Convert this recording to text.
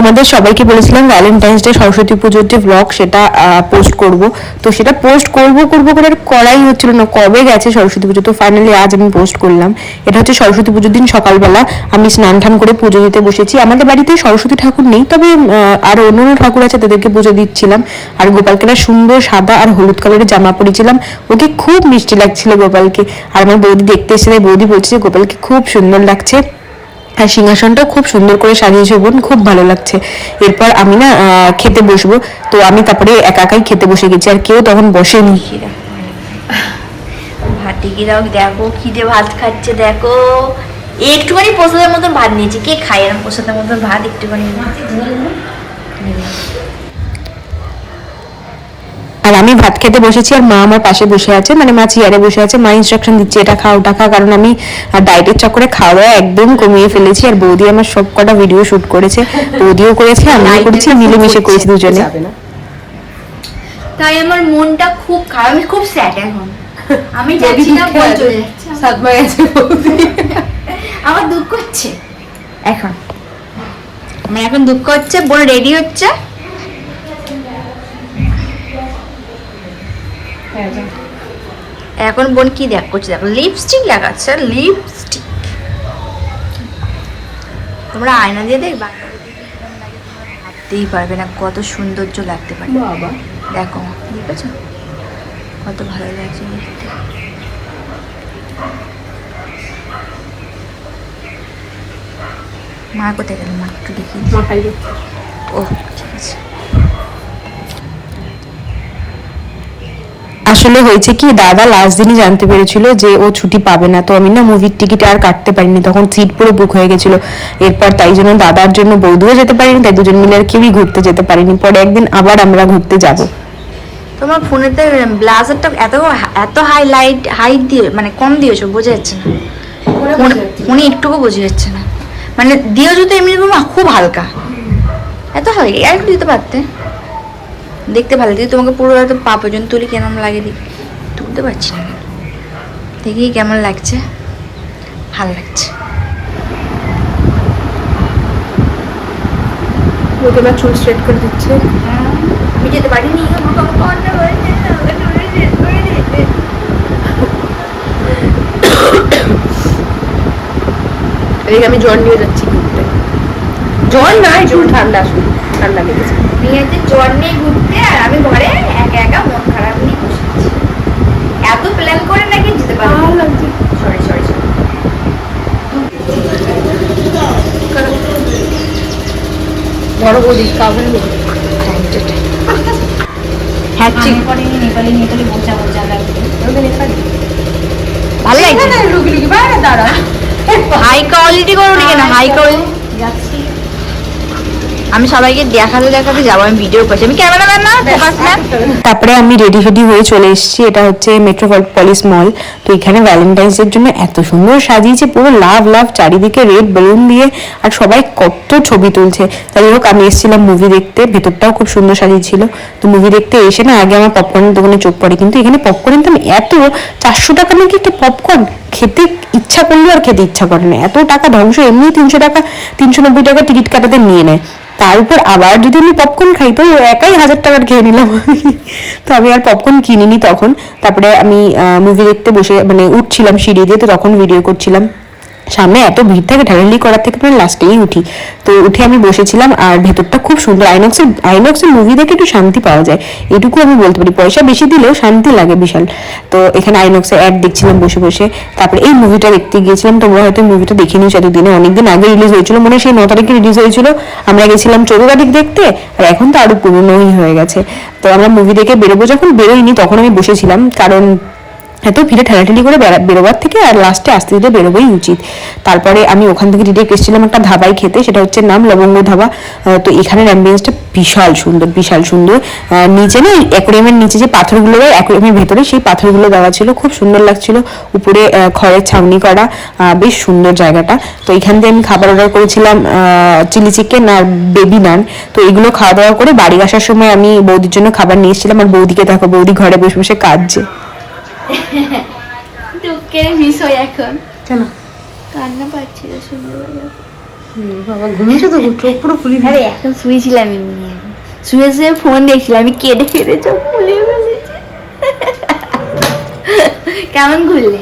তোমাদের সবাইকে বলেছিলাম ভ্যালেন্টাইন্স ডে সরস্বতী পুজোর যে ব্লগ সেটা পোস্ট করব। তো সেটা পোস্ট করব করব করে করাই হচ্ছিল না। কবে গেছে সরস্বতী পুজো? তো ফাইনালি আজ আমি পোস্ট করলাম। এটা হচ্ছে সরস্বতী পুজোর দিন সকালবেলা। আমি স্নান টান করে পুজো দিতে বসেছি। আমাদের বাড়িতে সরস্বতী ঠাকুর নেই, তবে আরও অন্য অন্য ঠাকুর আছে, তাদেরকে পুজো দিচ্ছিলাম। আর গোপালকে সুন্দর সাদা আর হলুদ কালারের জামা পরেছিলাম। ওকে খুব মিষ্টি লাগছিল গোপালকে। আর আমার বৌদি দেখতে এসে বৌদি বলছে যে গোপালকে খুব সুন্দর লাগছে। আর সিংহাসনটা খুব সুন্দর করে সাজিয়েছে বোন, খুব ভালো লাগছে। এরপর আমি না খেতে বসবো। তো আমি তারপরে একা একাই খেতে বসে গেছি, আর কেউ তখন বসেনি। ভাতিগিরাও দেখো খিদে ভাত খাচ্ছে, দেখো। একটুখানি প্রসাদের মতন ভাত নিয়েছি। কে খায় এরকম প্রসাদের মতন ভাত? একটুখানি। আর আমি ভাত খেতে বসেছি আর মা আমার পাশে বসে আছে মানে মা চেয়ারে বসে আছে মা ইনস্ট্রাকশন দিচ্ছে এটা খাও ওটা খা কারণ আমি ডায়েটের চক্করে খাওয়া দাওয়া একদম কমিয়ে ফেলেছি আর বৌদি আমার সব কটা ভিডিও শুট করেছে বৌদিও করেছে আমিও করেছি মিলেমিশে করেছি দুজনে। তাই আমার মনটা খুব খারাপ আমি খুব স্যাড এখন। আমি যাচ্ছি না বল চলে যাচ্ছে। সাতমা গেছে আমার দুঃখ হচ্ছে। এখন? আমার এখন দুঃখ হচ্ছে বোন রেডি হচ্ছে। এখন বোন কি দেখ করছে? দেখো লিপস্টিক লাগাচ্ছে লিপস্টিক তোমরা আয়না দিয়ে দেখবা? ভাবতেই পারবে না কত সৌন্দর্য লাগতে পারে। বাবা। দেখো দেখেছ? কত ভালো লাগছে দেখতে। মা কোথায় গেল? মা একটু দেখি ও ঠিক আছে আসলে হয়েছে কি দাদা লাস্ট দিনই জানতে পেরেছিল যে ও ছুটি পাবে না। তো আমি না মুভির টিকিট আর কাটতে পারিনি তখন সিট পুরো বুক হয়ে গেছিল। এরপর তাই জন্য দাদার জন্য বৌদিও যেতে পারিনি তাই দুজন মিলে আর কেউই ঘুরতে যেতে পারিনি। পরে একদিন আবার আমরা ঘুরতে যাব। তোমার ফোনেতে ব্লাজারটা এত এত হাইলাইট হাইট দিয়ে মানে কম দিয়েছ বোঝা যাচ্ছে না। ফোনে- একটুকু বোঝা যাচ্ছে না। মানে দিয়েও তো এমনি খুব হালকা। এত হালকা আর একটু দিতে পারতে? দেখতে ভালো দিদি তোমাকে পুরো হয়তো পা পর্যন্ত তুলি কেমন লাগে দেখি তুলতে পারছি না। দেখি কেমন লাগছে। ভালো লাগছে। চুল স্ট্রেট করে দিচ্ছে। আমি যেতে পারিনি। আমি জ্বর নিয়ে যাচ্ছি। জ্বর নাই চুল ঠান্ডা শুধু ঠান্ডা লেগেছে নিয়েছে জ্বর নিয়ে ঘুরতে আর আমি ঘরে একা একা মন খারাপ নিয়ে বসে। এত প্ল্যান করে নাকি যেতে পারব? সরি সরি সরি বড় বৌদি কাউকে হ্যাঁ ঠিক। নেপালি নেপালি বোঝা বোঝা লাগবে ভালো লাগছে। লুকি লুকি বাইরে দাঁড়া। হাই কোয়ালিটি করো নি হাই কোয়ালিটি আমি সবাইকে দেখাতে দেখাতে যাব আমি ভিডিও করছি। আমি ক্যামেরাম্যান না ফোকাস ম্যান তারপরে আমি রেডি ফেডি হয়ে চলে এসেছি এটা হচ্ছে মেট্রোপলিস মল তো এখানে ভ্যালেন্টাইন্স এর জন্য এত সুন্দর সাজিয়েছে পুরো লাভ লাভ চারিদিকে রেড বেলুন দিয়ে আর সবাই কত ছবি তুলছে। তাই হোক আমি এসেছিলাম মুভি দেখতে ভেতরটাও খুব সুন্দর সাজিয়েছিল। তো মুভি দেখতে এসে না আগে আমার পপকর্নের দোকানে চোখ পড়ে কিন্তু এখানে পপকর্নের দাম এত চারশো টাকা নাকি একটা পপকর্ন খেতে ইচ্ছা করলেও আর খেতে ইচ্ছা করে না। এত টাকা ধ্বংস এমনি তিনশো টাকা তিনশো নব্বই টাকা টিকিট কাটাতে নিয়ে নেয়। তার উপর আবার যদি আমি পপকর্ন খাই, তো একাই হাজার টাকার খেয়ে নিলাম তো আমি আর পপকর্ন কিনিনি তখন। তারপরে আমি মুভি দেখতে বসে মানে উঠছিলাম সিঁড়ি দিয়ে, তো তখন ভিডিও করছিলাম। সামনে এত ভিড় থাকে ঠেলালি করার থেকে মানে লাস্টেই উঠি। তো উঠে আমি বসেছিলাম আর ভেতরটা খুব সুন্দর আইনক্সের আইনক্সের মুভি দেখে একটু শান্তি পাওয়া যায়। এটুকু আমি বলতে পারি। পয়সা বেশি দিলেও শান্তি লাগে বিশাল। তো এখানে আইনক্সের অ্যাড দেখছিলাম বসে বসে। তারপরে এই মুভিটা দেখতে গিয়েছিলাম। তোমরা হয়তো মুভিটা দেখে নিয়েছো এতদিনে। অনেকদিন আগে রিলিজ হয়েছিল। মনে সেই ন তারিখে রিলিজ হয়েছিল। আমরা গেছিলাম চোদ্দ তারিখ দেখতে। আর এখন তো আরও পুরনোই হয়ে গেছে। তো আমরা মুভি দেখে বেরোবো। যখন বেরোইনি তখন আমি বসেছিলাম। কারণ এত ভিড়ে ঠেলাঠেলি করে বেরোবার থেকে আর লাস্টে আস্তে আস্তে বেরোবোই উচিত। তারপরে আমি ওখান থেকে ডিরেক্ট এসেছিলাম একটা ধাবায় খেতে, সেটা হচ্ছে নাম লবঙ্গ ধাবা। তো এখানের অ্যাম্বিয়েন্সটা বিশাল সুন্দর বিশাল সুন্দর। নিচে না অ্যাকোরিয়ামের নিচে যে পাথরগুলো দেয় অ্যাকোরিয়ামের ভেতরে সেই পাথরগুলো দেওয়া ছিল, খুব সুন্দর লাগছিল। উপরে খড়ের ছাউনি করা বেশ সুন্দর জায়গাটা। তো এখান থেকে আমি খাবার অর্ডার করেছিলাম চিলি চিকেন আর বেবি নান তো এগুলো খাওয়া দাওয়া করে বাড়ি আসার সময় আমি বৌদির জন্য খাবার নিয়ে এসেছিলাম, আর বৌদিকে দেখো, বৌদি ঘরে বসে বসে কাঁদছে। দুঃখের বিষয় এখন। কেন? কান্না পাচ্ছিল সুন্দর বাবা ঘুমিয়েছো তো? চোখ পুরো ফুলি আরে এখন শুয়েছিলাম এমনি শুয়ে শুয়ে ফোন দেখছিলাম। আমি কেটে কেটে চোখ খুলে ফেলেছি। কেমন ঘুরলে?